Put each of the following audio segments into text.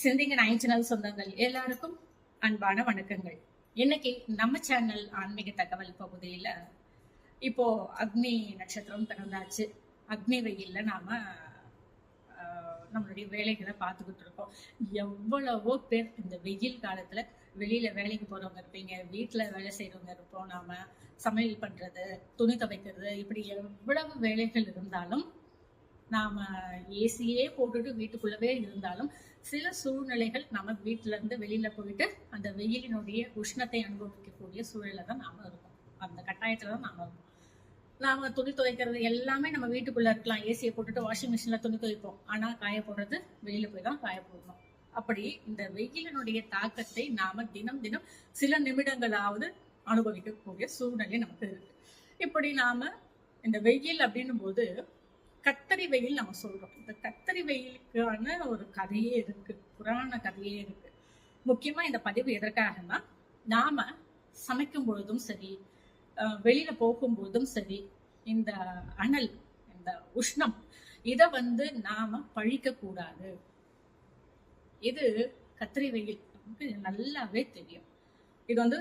சிந்திங்க nine channel சொந்தங்கள். எல்லாருக்கும் அன்பான வணக்கங்கள். இன்னைக்கு நம்ம சேனல் ஆன்மீக தகவல் பகுதியில் இப்போ அக்னி நட்சத்திரம் பிறந்தாச்சு. அக்னி வெயில்ல நாம நம்மளுடைய வேலைகளை பார்த்துக்கிட்டு இருக்கோம். எவ்வளவோ பேர் இந்த வெயில் காலத்துல வெளியில வேலைக்கு போறவங்க இருப்பீங்க வீட்டுல வேலை செய்யறவங்க இருப்போம் நாம. சமையல் பண்றது துணி துவைக்கிறது இப்படி எவ்வளவு வேலைகள் இருந்தாலும் நாம ஏசியே போட்டுட்டு வீட்டுக்குள்ளவே இருந்தாலும் சில சூழ்நிலைகள் நம்ம வீட்டுல இருந்து வெளியில போயிட்டு அந்த வெயிலினுடைய உஷ்ணத்தை அனுபவிக்கக்கூடிய சூழல்ல தான் நாம இருக்கோம். அந்த கட்டாயத்துல தான் நாம இருக்கோம். நாம துணி துவைக்கிறது எல்லாமே நம்ம வீட்டுக்குள்ள இருக்கலாம். ஏசியை போட்டுட்டு வாஷிங் மிஷின்ல துணி துவைப்போம். ஆனா காய போடுறது வெளியில போய் தான் காய போடணும் அப்படி இந்த வெயிலினுடைய தாக்கத்தை நாம தினம் தினம் சில நிமிடங்களாவது அனுபவிக்கக்கூடிய சூழ்நிலை நமக்கு இருக்கு. இப்படி நாம இந்த வெயில் அப்படின்னும் போது கத்தரி வெயில் நம்ம சொல்றோம். இந்த கத்தரி வெயிலுக்கான ஒரு கதையே இருக்கு. புராண கதையே இருக்கு. முக்கியமா இந்த பதிவு எதற்காகனா நாம சமைக்கும் பொழுதும் சரி வெளியில போகும்போதும் சரி இந்த அனல் இந்த உஷ்ணம் இதை வந்து நாம பழிக்க கூடாது. இது கத்திரி வெயில் நமக்கு நல்லாவே தெரியும். இது வந்து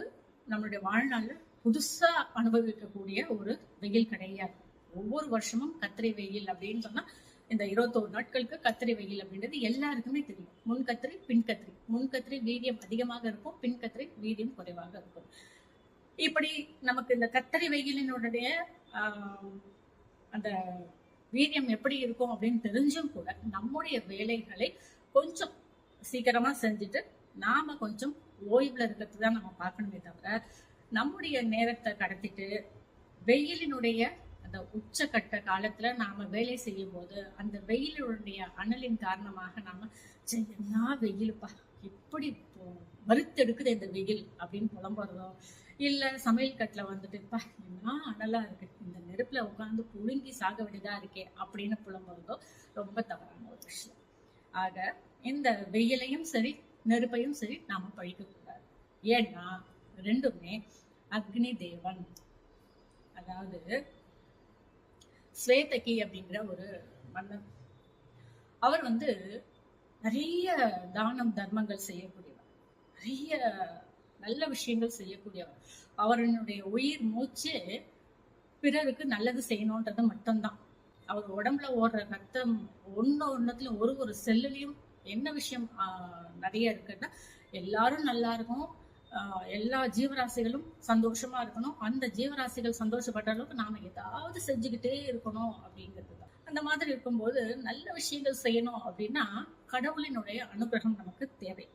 நம்மளுடைய வாழ்நாளில் புதுசா அனுபவிக்கக்கூடிய ஒரு வெயில் கிடையாது ஒவ்வொரு வருஷமும் கத்திரி வெயில் அப்படின்னு சொன்னா இந்த இருபத்தோரு நாட்களுக்கு கத்திரி வெயில் அப்படின்றது எல்லாருக்குமே தெரியும். முன் கத்திரி பின் கத்திரி. முன் கத்திரி வீரியம் அதிகமாக இருக்கும் பின் கத்திரி வீரியம் குறைவாக இருக்கும். இப்படி நமக்கு இந்த கத்திரி வெயிலினுடைய ஆஹ், அந்த வீரியம் எப்படி இருக்கும் அப்படின்னு தெரிஞ்சும் கூட நம்முடைய வேலைகளை கொஞ்சம் சீக்கிரமா செஞ்சுட்டு நாம கொஞ்சம் ஓய்வுல இருக்கிறது தான் நம்ம பார்க்கணுமே தவிர நம்முடைய நேரத்தை கடத்திட்டு வெயிலினுடைய அந்த உச்சக்கட்ட காலத்துல நாம வேலை செய்யும் போது அந்த வெயிலுடைய அனலின் காரணமாக நாம என்ன வெயிலுப்பா? எப்படி போ- இந்த வெயில் அப்படின்னு புலம்புறதோ? இல்ல சமையல் கட்டில் வந்துட்டுப்பா என்ன அனலா இருக்கு? இந்த நெருப்புல உட்காந்து புழுங்கி சாக வேண்டியதா இருக்கே அப்படின்னு புலம்புறதோ ரொம்ப தவறான ஒரு விஷயம். ஆக இந்த வெயிலையும் சரி நெருப்பையும் சரி நாம பழிக்க கூடாது. ஏன்னா ரெண்டுமே அக்னி தேவன். அதாவது ஸ்வேதகி அப்படிங்கிற ஒரு மன்னன். அவர் வந்து நிறைய தானம் தர்மங்கள் செய்யக்கூடியவர். நிறைய நல்ல விஷயங்கள் செய்யக்கூடியவர். அவருடைய உயிர் மூச்சு பிறருக்கு நல்லது செய்யணுன்றது மட்டும்தான். அவர் உடம்புல ஓடுற ரத்தம் ஒன்று ஒண்ணுத்துல ஒரு ஒரு செல்லுலையும் என்ன விஷயம் நிறைய இருக்குன்னா எல்லாரும் நல்லா இருக்கும். எல்லா ஜீவராசிகளும் சந்தோஷமா இருக்கணும். அந்த ஜீவராசிகள் சந்தோஷப்பட்ட அளவுக்கு நாம ஏதாவது செஞ்சுக்கிட்டே இருக்கணும் அப்படிங்கிறது தான். அந்த மாதிரி இருக்கும்போது நல்ல விஷயங்கள் செய்யணும் அப்படின்னா கடவுளினுடைய அனுகிரகம் நமக்கு தேவை.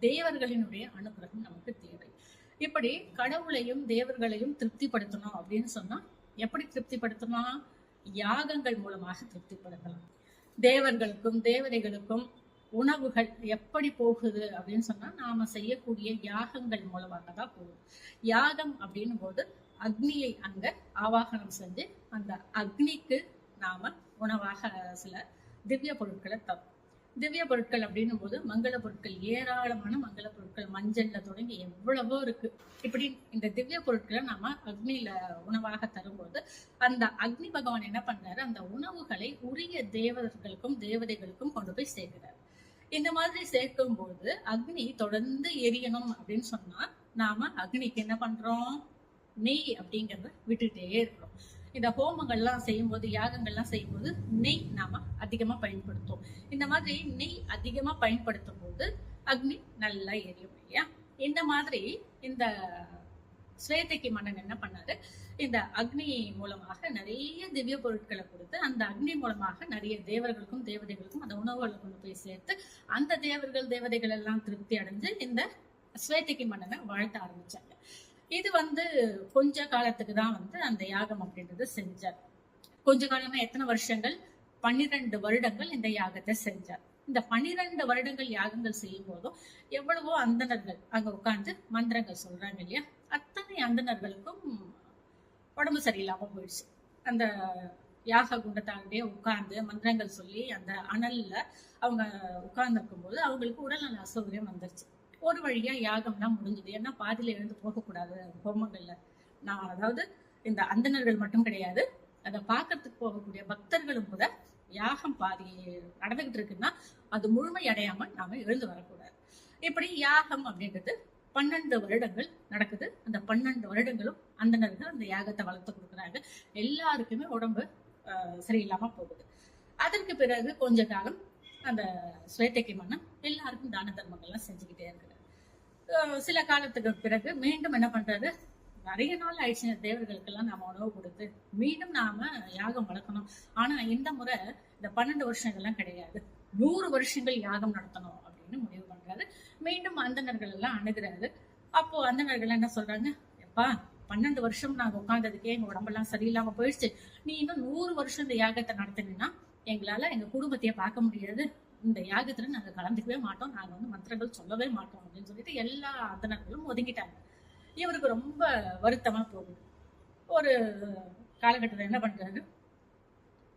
தேவர்களினுடைய அனுகிரகம் நமக்கு தேவை. இப்படி கடவுளையும் தேவர்களையும் திருப்திப்படுத்தணும் அப்படின்னு சொன்னா எப்படி திருப்திப்படுத்தலாம் யாகங்கள் மூலமாக திருப்திப்படுத்தலாம். தேவர்களுக்கும் தேவதைகளுக்கும் உணவுகள் எப்படி போகுது அப்படின்னு சொன்னா நாம செய்யக்கூடிய யாகங்கள் மூலமாக தான் போகும் யாகம் அப்படின்னும் போது அக்னியை அங்க ஆவாகனம் செஞ்சு அந்த அக்னிக்கு நாம உணவாக சில திவ்ய பொருட்களை தரும். திவ்ய பொருட்கள் அப்படின்னும் போது மங்கள பொருட்கள் ஏராளமான மங்கள பொருட்கள் மஞ்சள்ல தொடங்கி எவ்வளவோ இருக்கு. இப்படி இந்த திவ்ய பொருட்களை நாம அக்னியில உணவாக தரும்போது அந்த அக்னி பகவான் என்ன பண்றாரு? அந்த உணவுகளை உரிய தேவர்களுக்கும் தேவதைகளுக்கும் கொண்டு போய் சேர்க்கிறார். இந்த மாதிரி சேர்க்கும் போது அக்னி தொடர்ந்து எரியணும் அப்படின்னு சொன்னா நாம அக்னிக்கு என்ன பண்றோம்? நெய் அப்படிங்கறத விட்டுட்டே இருக்கிறோம் இந்த ஹோமங்கள்லாம் செய்யும்போது யாகங்கள்லாம் செய்யும்போது நெய் நாம அதிகமா பயன்படுத்தும் இந்த மாதிரி நெய் அதிகமா பயன்படுத்தும் போது அக்னி நல்லா எரியும் இல்லையா? இந்த மாதிரி இந்த ஸ்வேதைக்கு மன்னன் என்ன பண்ணாரு? இந்த அக்னி மூலமாக நிறைய திவ்ய பொருட்களை கொடுத்து அந்த அக்னி மூலமாக நிறைய தேவர்களுக்கும் தேவதைகளுக்கும் அந்த உணவுகளை கொண்டு போய் சேர்த்து அந்த தேவர்கள் தேவதைகள் எல்லாம் திருப்தி அடைஞ்சு இந்த ஸ்வேதைக்கு மன்னனை வாழ்த்த ஆரம்பிச்சாங்க. இது வந்து கொஞ்ச காலத்துக்கு தான் வந்து அந்த யாகம் அப்படின்றது செஞ்சார். கொஞ்ச காலமா எத்தனை வருஷங்கள்? பன்னிரண்டு வருடங்கள் இந்த யாகத்தை செஞ்சார். இந்த பன்னிரண்டு வருடங்கள் யாகங்கள் செய்யும் போதும் எவ்வளவோ அந்தனர்கள் அங்க உட்கார்ந்து மந்திரங்கள் சொல்றாங்க இல்லையா? அந்தனர்களுக்கும் அந்தணர்களுக்கும் உடம்பு சரியில்லாமல் போயிடுச்சு. அந்த யாக குண்டத்தாண்டே உட்கார்ந்து மந்திரங்கள் சொல்லி அந்த அனல்ல அவங்க உட்கார்ந்து போது அவங்களுக்கு உடல்நல அசௌகரியம் வந்துருச்சு. ஒரு வழியா யாகம்லாம் முடிஞ்சது. ஏன்னா பாதியில எழுந்து போகக்கூடாது ஹோமங்கள்ல. நான் அதாவது இந்த அந்தணர்கள் மட்டும் கிடையாது. அதை பார்க்கறதுக்கு போகக்கூடிய பக்தர்களும் கூட யாகம் பாதி நடந்துகிட்டு இருக்குன்னா அது முழுமை அடையாமல் நாம எழுந்து வரக்கூடாது. இப்படி யாகம் அப்படின்றது பன்னெண்டு வருடங்கள் நடக்குது. அந்த பன்னெண்டு வருடங்களும் அந்தணர்கள் அந்த யாகத்தை வளர்த்து கொடுக்குறாங்க எல்லாருக்குமே உடம்பு சரியில்லாம போகுது. அதற்கு பிறகு கொஞ்ச காலம் அந்த சுவேட்டைக்கு மன்னன் எல்லாருக்கும் தான தர்மங்கள்லாம் செஞ்சுக்கிட்டே இருக்கிறார். சில காலத்துக்கு பிறகு மீண்டும் என்ன பண்றாரு? நிறைய நாள் ஆயிடுச்சு. தேவர்களுக்கெல்லாம் நாம உணவு கொடுத்து மீண்டும் நாம யாகம் வளர்க்கணும். ஆனா இந்த முறை இந்த பன்னெண்டு வருஷங்கள்லாம் கிடையாது. நூறு வருஷங்கள் யாகம் நடத்தணும் அப்படின்னு முடிவு பண்றாரு மீண்டும் அந்தனர்கள் எல்லாம் அணுகுறாரு. அப்போ அந்தனர்கள் என்ன சொல்றாங்க? எப்பா பன்னெண்டு வருஷம் நாங்க உட்கார்ந்ததுக்கே எங்க உடம்பெல்லாம் சரியில்லாம போயிடுச்சு. நீ இன்னும் நூறு வருஷம் இந்த யாகத்தை நடத்தினா எங்களால எங்க குடும்பத்தையே பார்க்க முடியாது. இந்த யாகத்துல நாங்க கலந்துக்கவே மாட்டோம். நாங்க வந்து மந்திரங்கள் சொல்லவே மாட்டோம் அப்படின்னு சொல்லிட்டு எல்லா அந்தணர்களும் ஒதுங்கிட்டாங்க. இவருக்கு ரொம்ப வருத்தமா போகுது. ஒரு காலகட்டத்தில் என்ன பண்றாரு?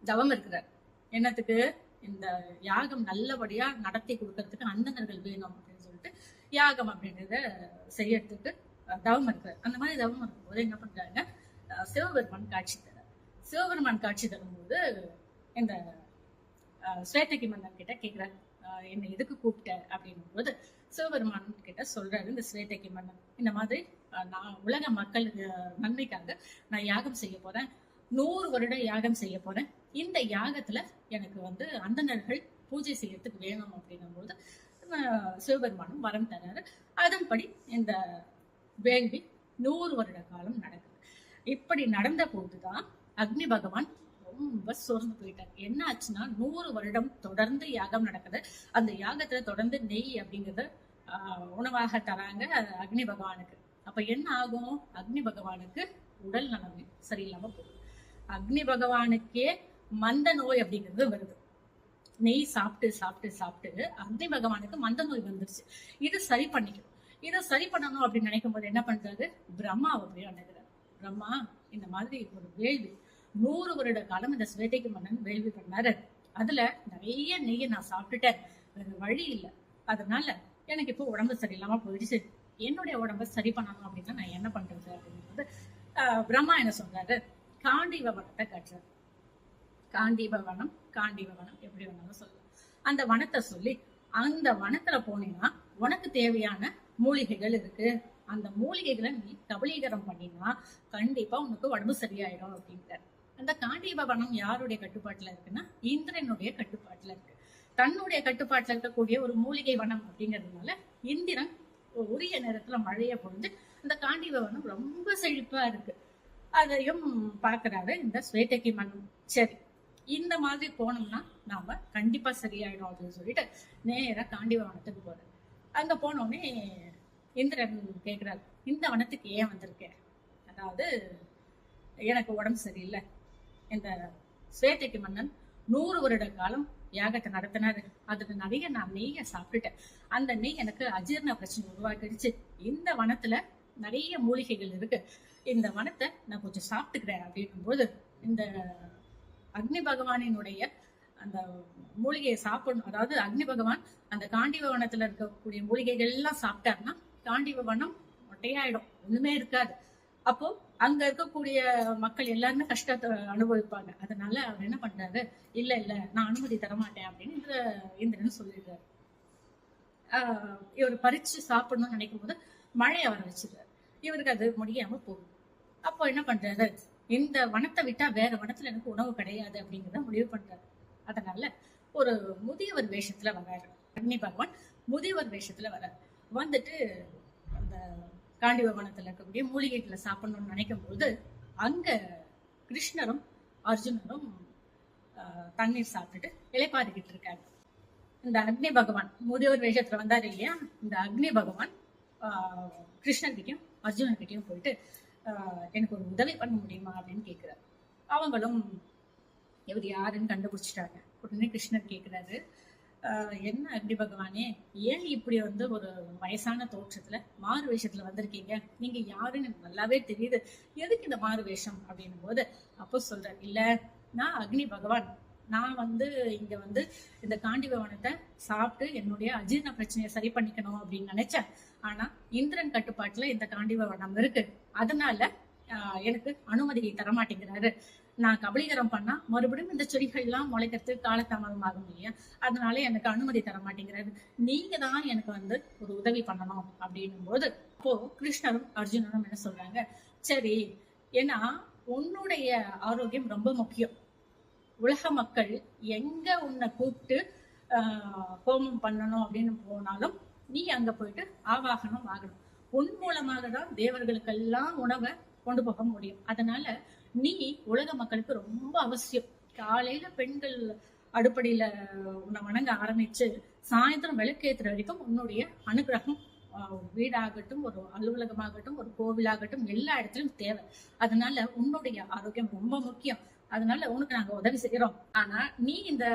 தவம் இருக்கிறார். என்னத்துக்கு? இந்த யாகம் நல்லபடியா நடத்தி கொடுக்கறதுக்கு அந்தனர்கள் வேணும் அப்படின்னு சொல்லிட்டு யாகம் அப்படின்றத செய்யறதுக்கு தவம் இருக்கிறார். அந்த மாதிரி தவம் இருக்கும்போது என்ன பண்றாங்க சிவபெருமான் காட்சி தரார். சிவபெருமான் காட்சி தரும்போது இந்த அஹ், ஸ்வேதகி மன்னன் கிட்ட கேக்குறாரு. என்னை எதுக்கு கூப்பிட்ட அப்படின்னும் போது சிவபெருமான் கிட்ட சொல்றாரு இந்த ஸ்வேதகி மன்னன். இந்த மாதிரி நான் உலக மக்கள் நன்மைக்காக நான் யாகம் செய்ய போறேன். நூறு வருடம் யாகம் செய்ய போறேன் இந்த யாகத்துல எனக்கு வந்து அந்தணர்கள் பூஜை செய்யறதுக்கு வேணும் அப்படின்னும் போது சிவபெருமானும் வரம் தராரு. அதன்படி இந்த வேள்வி நூறு வருட காலம் நடக்குது. இப்படி நடந்த போதுதான் அக்னி பகவான் ரொம்ப சோர்ந்து போயிட்டார். என்ன ஆச்சுன்னா நூறு வருடம் தொடர்ந்து யாகம் நடக்குது. அந்த யாகத்துல தொடர்ந்து நெய் அப்படிங்கறத ஆஹ், உணவாக தராங்க அக்னி பகவானுக்கு. அப்ப என்ன ஆகும்? அக்னி பகவானுக்கு உடல் நலம் சரியில்லாம போகுது அக்னி பகவானுக்கே மந்த நோய் அப்படிங்கிறது வருது. நெய் சாப்பிட்டு சாப்பிட்டு சாப்பிட்டு அக்னி பகவானுக்கு மந்த நோய் வந்துருச்சு. இது சரி பண்ணிக்கணும். இதை சரி பண்ணணும் அப்படின்னு நினைக்கும் போது என்ன பண்றாரு? பிரம்மாவை போய் அணுகிறார். பிரம்மா இந்த மாதிரி ஒரு வேள்வி நூறு வருட காலம் இந்த சுவேட்டைக்கு மன்னன் வேள்வி பண்ணாரு. அதுல நிறைய நெய்யை நான் சாப்பிட்டுட்டேன். வேற வழி இல்லை. அதனால எனக்கு இப்போ உடம்பு சரியில்லாம போயிடுச்சு. என்னுடைய உடம்ப சரி பண்ணணும் அப்படின்னா நான் என்ன பண்றது அப்படிங்கும்போது பிரம்மா என்ன சொல்றாரு? காண்டிவ வனத்தை காட்டுறாரு. காண்டிபவனம் வனம் எப்படி வேணாலும் சொல்லலாம். அந்த வனத்தை சொல்லி அந்த வனத்துல போனீங்கன்னா உனக்கு தேவையான மூலிகைகள் இருக்கு. அந்த மூலிகைகளை நீ கபலீகரம் பண்ணினா கண்டிப்பா உனக்கு உடம்பு சரியாயிடும் அப்படின்ட்டார். அந்த காண்டீப வனம் யாருடைய கட்டுப்பாட்டுல இருக்குன்னா இந்திரனுடைய கட்டுப்பாட்டுல இருக்கு. தன்னுடைய கட்டுப்பாட்டுல இருக்கக்கூடிய ஒரு மூலிகை வனம் அப்படிங்கிறதுனால இந்திரன் உரிய நேரத்துல மழையை பொழுது அந்த காண்டிபவனம் ரொம்ப செழிப்பா இருக்கு. அதையும் பார்க்குறாரு இந்த ஸ்வேதகி மன்னன். சரி இந்த மாதிரி போனோம்னா நாம கண்டிப்பா சரியாயிடும் அப்படின்னு சொல்லிட்டு நேராக காண்டிவ வனத்துக்கு போறாரு. அங்க போனோடனே இந்திரன் கேக்குறாரு இந்த வனத்துக்கு ஏன் வந்திருக்கேன் அதாவது எனக்கு உடம்பு சரியில்லை இந்த ஸ்வேதைக்கு மன்னன் நூறு வருட காலம் யாகத்தை நடத்தினாரு. அதுக்கு நிறைய நான் நெய்யை சாப்பிட்டுட்டேன். அந்த நெய் எனக்கு அஜீரண பிரச்சனை உருவாக்கிடுச்சு. இந்த வனத்துல நிறைய மூலிகைகள் இருக்கு. இந்த வனத்தை நான் கொஞ்சம் சாப்பிட்டுக்கிறேன் அப்படின்னும்போது இந்த அக்னி பகவானினுடைய அந்த மூலிகையை சாப்பிடணும். அதாவது அக்னி பகவான் அந்த காண்டிவ வனத்துல இருக்கக்கூடிய மூலிகைகள் எல்லாம் சாப்பிட்டாருன்னா காண்டிவ வனம் மொட்டையாயிடும். ஒண்ணுமே இருக்காது. அப்போ அங்க இருக்கக்கூடிய மக்கள் எல்லாருமே கஷ்டத்தை அனுபவிப்பாங்க. அதனால அவர் என்ன பண்றாரு? இல்ல இல்ல நான் அனுமதி தர மாட்டேன் அப்படின்னு இந்த இந்திரன் சொல்லிடுறாரு. ஆஹ் இவர் பறிச்சு சாப்பிடணும்னு நினைக்கும் போது மழையை வர வச்சிருக்காரு. இவருக்கு அது முடியாம போகுது. அப்போ என்ன பண்றாரு இந்த வனத்தை விட்டா வேற வனத்துல எனக்கு உணவு கிடையாது அப்படிங்கிறத முடிவு பண்றாரு. அதனால ஒரு முதியவர் வேஷத்துல வர்றாரு. அக்னி பகவான் முதியவர் வேஷத்துல வர்றாரு. வந்துட்டு அந்த காண்டிவ வனத்துல இருக்கக்கூடிய மூலிகைகளை சாப்பிடணும்னு நினைக்கும் போது அங்க கிருஷ்ணரும் அர்ஜுனரும் தண்ணீர் சாப்பிட்டுட்டு இலைப்பாரிக்கிட்டு இருக்காங்க. இந்த அக்னி பகவான் முதியோர் வேஷத்துல வந்தாரு இல்லையா? இந்த அக்னி பகவான் கிருஷ்ணன் கிட்டயும் அர்ஜுனன் அர்ஜுனர்கிட்டயும் போயிட்டு எனக்கு ஒரு உதவி பண்ண முடியுமா அப்படின்னு கேட்குறாரு அவங்களும் இவர் யாருன்னு கண்டுபிடிச்சிட்டாங்க. உடனே கிருஷ்ணர் கேட்குறாரு என்ன அக்னி பகவானே? ஏன் இப்படி வந்து ஒரு வயசான தோற்றத்துல மாறு வேஷத்துல வந்திருக்கீங்க? நீங்க யாருன்னு எனக்கு நல்லாவே தெரியுது. எதுக்கு இந்த மாறு வேஷம் அப்படின்னும் போது அப்போ சொல்றாரு இல்ல நான் அக்னி பகவான். நான் வந்து இங்க வந்து இந்த காண்டி பவனத்தை சாப்பிட்டு என்னுடைய அஜீரண பிரச்சனையை சரி பண்ணிக்கணும் அப்படின்னு நினைச்சேன். ஆனா இந்திரன் கட்டுப்பாட்டுல இந்த காண்டி பவனம் இருக்கு. அதனால எனக்கு அனுமதியை தரமாட்டேங்கிறாரு. நான் கபலீகரம் பண்ணா மறுபடியும் இந்த செடிகள்லாம் முளைக்கிறதுக்கு காலதாமதம் ஆகும் இல்லையா? அதனால எனக்கு அனுமதி தர மாட்டேங்கிறாரு நீங்க தான் எனக்கு வந்து ஒரு உதவி பண்ணணும் அப்படின்னும் போது அப்போ கிருஷ்ணரும் அர்ஜுனனும் என்ன சொல்றாங்க? சரி ஏன்னா உன்னுடைய ஆரோக்கியம் ரொம்ப முக்கியம். உலக மக்கள் எங்க உன்னை கூப்பிட்டு ஆஹ், ஹோமம் பண்ணணும் அப்படின்னு போனாலும் நீ அங்க போயிட்டு ஆவாகனம் ஆகணும் உன் மூலமாக தான் தேவர்களுக்கெல்லாம் உணவை கொண்டு போக முடியும். அதனால நீ உலக மக்களுக்கு ரொம்ப அவசியம். காலையில பெண்கள் அடுப்படியில உன்னை வணங்க ஆரம்பிச்சு சாயந்தரம் விளக்கேத்துற வரைக்கும் உன்னுடைய அனுகிரகம் ஆஹ், வீடாகட்டும் ஒரு அலுவலகமாகட்டும் ஒரு கோவிலாகட்டும் எல்லா இடத்துலயும் தேவை. அதனால உன்னுடைய ஆரோக்கியம் ரொம்ப முக்கியம். அதனால உனக்கு நாங்க உதவி செய்யறோம் ஆனா நீ இந்த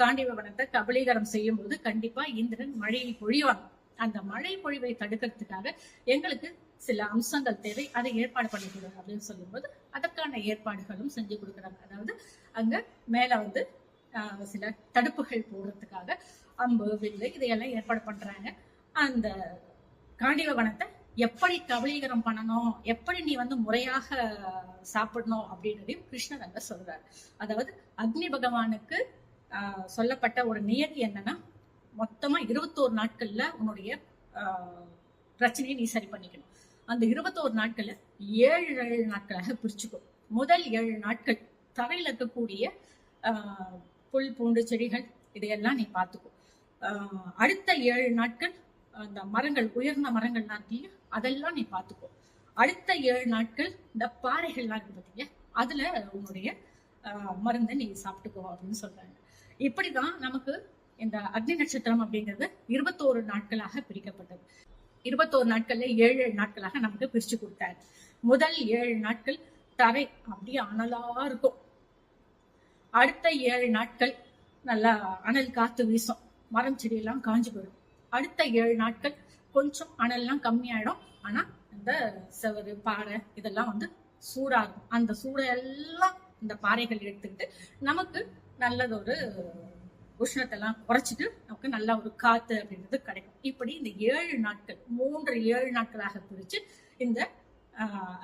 காண்டிவவனத்தை கபலீகரம் செய்யும் போது கண்டிப்பா இந்திரன் மழையை பொழிவாங்க அந்த மழை பொழிவை தடுக்கிறதுக்காக எங்களுக்கு சில அம்சங்கள் தேவை. அதை ஏற்பாடு பண்ணி கொடுங்க அப்படின்னு சொல்லும்போது அதற்கான ஏற்பாடுகளும் செஞ்சு கொடுக்குறாங்க. அதாவது அங்க மேல வந்து சில தடுப்புகள் போடுறதுக்காக அம்பு வில்லு இதையெல்லாம் ஏற்பாடு பண்றாங்க. அந்த காண்டிவ வனத்தை எப்படி கபலீகரம் பண்ணணும்? எப்படி நீ வந்து முறையாக சாப்பிடணும்? அப்படின்றதையும் கிருஷ்ணர் அங்க சொல்றாரு. அதாவது அக்னி பகவானுக்கு சொல்லப்பட்ட ஒரு நியதி என்னன்னா மொத்தமா இருபத்தோரு நாட்கள்ல உன்னுடைய ஆஹ், பிரச்சனையை நீ சரி பண்ணிக்கணும். அந்த இருபத்தோரு நாட்கள்ல ஏழு ஏழு நாட்களாக பிரிச்சுக்கும் முதல் ஏழு நாட்கள் தரையில் இருக்கக்கூடிய ஆஹ், புல் பூண்டு செடிகள் இதையெல்லாம் நீ பார்த்துக்கும் அடுத்த ஏழு நாட்கள் அந்த மரங்கள் உயர்ந்த மரங்கள்லாம் இருக்கு அதெல்லாம் நீ பார்த்துக்கோ. அடுத்த ஏழு நாட்கள் இந்த பாறைகள்லாம் இருக்கு பார்த்தீங்க அதுல உன்னுடைய மருந்தை நீ சாப்பிட்டுக்கோ அப்படின்னு சொல்றாங்க. இப்படிதான் நமக்கு இந்த அக்னி நட்சத்திரம் அப்படிங்கிறது இருபத்தோரு நாட்களாக பிரிக்கப்பட்டது. இருபத்தோரு நாட்கள்ல ஏழு ஏழு நாட்களாக நமக்கு பிரிச்சு கொடுத்தாரு. முதல் ஏழு நாட்கள் தரை அப்படியே அனலா இருக்கும். அடுத்த ஏழு நாட்கள் நல்லா அனல் காத்து வீசும். மரம் செடியெல்லாம் காஞ்சு போயிடும். அடுத்த ஏழு நாட்கள் கொஞ்சம் அனல்லாம் கம்மியாயிடும். ஆனா இந்த செவரு பாறை இதெல்லாம் வந்து சூடாகும். அந்த சூடெல்லாம் இந்த பாறைகள் எடுத்துக்கிட்டு நமக்கு நல்லது ஒரு உஷ்ணத்தெல்லாம் குறைச்சிட்டு நமக்கு நல்ல ஒரு காத்து அப்படின்றது கிடைக்கும். இப்படி இந்த ஏழு நாட்கள் மூன்று ஏழு நாட்களாக பிரிச்சு இந்த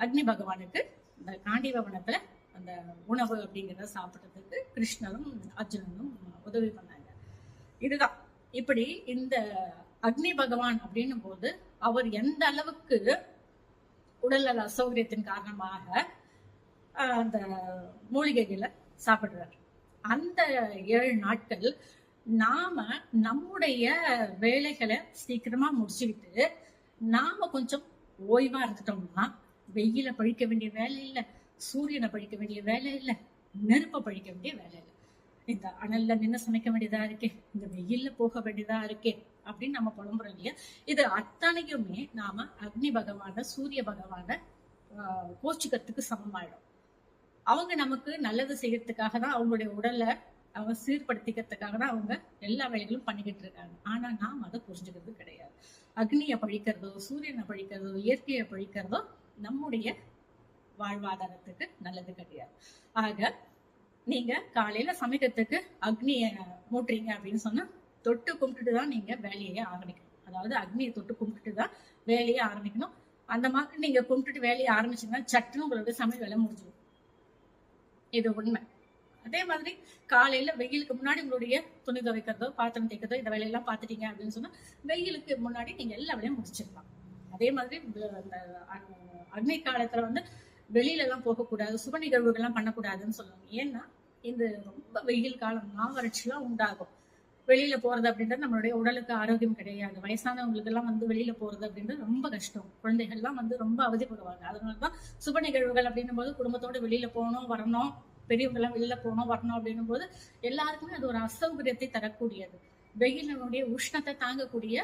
அக்னி பகவானுக்கு இந்த காண்டிபவனத்துல அந்த உணவு அப்படிங்கிறத சாப்பிட்றதுக்கு கிருஷ்ணரும் அர்ஜுனனும் உதவி பண்ணாங்க. இதுதான். இப்படி இந்த அக்னி பகவான் அப்படின்னும் போது அவர் எந்த அளவுக்கு உடல்நல அசௌகரியத்தின் காரணமாக அந்த மூலிகைகளை சாப்பிடுறார். அந்த ஏழு நாட்கள் நாம நம்முடைய வேலைகளை சீக்கிரமா முடிச்சுக்கிட்டு நாம கொஞ்சம் ஓய்வா இருந்துட்டோம்னா வெயில பழிக்க வேண்டிய வேலை இல்லை சூரியனை பழிக்க வேண்டிய வேலை இல்லை நெருப்பை பழிக்க வேண்டிய வேலை இல்லை. இந்த அனல்ல நின்று சமைக்க வேண்டியதா இருக்கே இந்த வெயில்ல போக வேண்டியதா இருக்கே அப்படின்னு நம்ம புலம்புறோம் இல்லையா? இது அத்தனையுமே நாம அக்னி பகவான சூரிய பகவான ஆஹ், கோச்சிக்கிறதுக்கு சமமாயிடும். அவங்க நமக்கு நல்லது செய்யறதுக்காக தான் அவங்களுடைய உடலை அவங்க சீர்படுத்திக்கிறதுக்காக தான் அவங்க எல்லா வேலைகளும் பண்ணிக்கிட்டு இருக்காங்க. ஆனா நாம் அதை புரிஞ்சுக்கிறது கிடையாது. அக்னியை பழிக்கிறதோ சூரியனை பழிக்கிறதோ இயற்கையை பழிக்கிறதோ நம்முடைய வாழ்வாதாரத்துக்கு நல்லது கிடையாது. ஆக நீங்க காலையில சமைக்கிறதுக்கு அக்னியை மூட்டுறீங்க அப்படின்னு சொன்னா தொட்டு கும்பிட்டுட்டு தான் நீங்கள் வேலையை ஆரம்பிக்கணும். அதாவது அக்னியை தொட்டு கும்பிட்டுட்டு தான் வேலையை ஆரம்பிக்கணும். அந்த மாதிரி நீங்கள் கும்பிட்டுட்டு வேலையை ஆரம்பிச்சீங்கன்னா சட்டுன்னு உங்களோட சமையல் வேலை முடிஞ்சிடும். இது உண்மை. அதே மாதிரி காலையில வெயிலுக்கு முன்னாடி உங்களுடைய துணி துவைக்கிறதோ பாத்திரம் தேய்க்கிறதோ இந்த வேலையெல்லாம் பார்த்துட்டீங்க அப்படின்னு சொன்னா வெயிலுக்கு முன்னாடி நீங்க எல்லா வேலையும் முடிச்சிடலாம். அதே மாதிரி அந்த அக்னி காலத்துல வந்து வெளியில எல்லாம் போகக்கூடாது சுப நிகழ்வுகள்லாம் பண்ணக்கூடாதுன்னு சொல்லுவாங்க. ஏன்னா இந்த ரொம்ப வெயில் காலம் மாவறட்சிலாம் உண்டாகும். வெளியில போறது அப்படின்றது நம்மளுடைய உடலுக்கு ஆரோக்கியம் கிடையாது. வயசானவங்களுக்கு எல்லாம் வந்து வெளியில போறது அப்படின்றது ரொம்ப கஷ்டம். குழந்தைகள்லாம் வந்து ரொம்ப அவதிப்படுவாங்க. அதனாலதான் சுப நிகழ்வுகள் அப்படின்னும் போது குடும்பத்தோட வெளியில போகணும் வரணும். பெரியவங்க எல்லாம் வெளியில போகணும் வரணும் அப்படின்னும் போது எல்லாருக்குமே அது ஒரு அசௌகரியத்தை தரக்கூடியது. வெயிலினுடைய உஷ்ணத்தை தாங்கக்கூடிய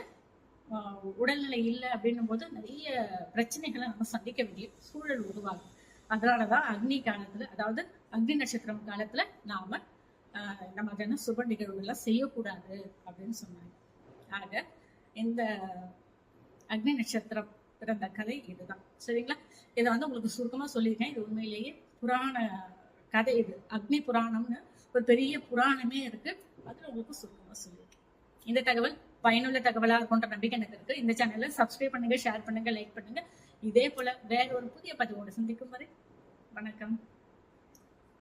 உடல்நிலை இல்லை அப்படின்னும் போது நிறைய பிரச்சனைகளை நம்ம சந்திக்க வேண்டிய சூழல் உருவாகும் அதனாலதான் அக்னி காலத்துல அதாவது அக்னி நட்சத்திரம் காலத்துல நாம இந்த மாதிரியான சுப நிகழ்வுகள்லாம் செய்யக்கூடாது அப்படின்னு சொன்னாங்க. ஆக இந்த அக்னி நட்சத்திரம் பிறந்த கதை இதுதான். சரிங்களா? இதை வந்து உங்களுக்கு சுருக்கமாக சொல்லியிருக்கேன். இது உண்மையிலேயே புராண கதை இது. அக்னி புராணம்னு ஒரு பெரிய புராணமே இருக்கு. அதில் உங்களுக்கு சுருக்கமாக சொல்லியிருக்கேன். இந்த தகவல் பயனுள்ள தகவலாக இருக்கும்ன்ற நம்பிக்கை எனக்கு இருக்கு. இந்த சேனலை சப்ஸ்கிரைப் பண்ணுங்க ஷேர் பண்ணுங்க லைக் பண்ணுங்க. இதே போல வேற ஒரு புதிய பதிவோடு சந்திக்கும் வரை வணக்கம்.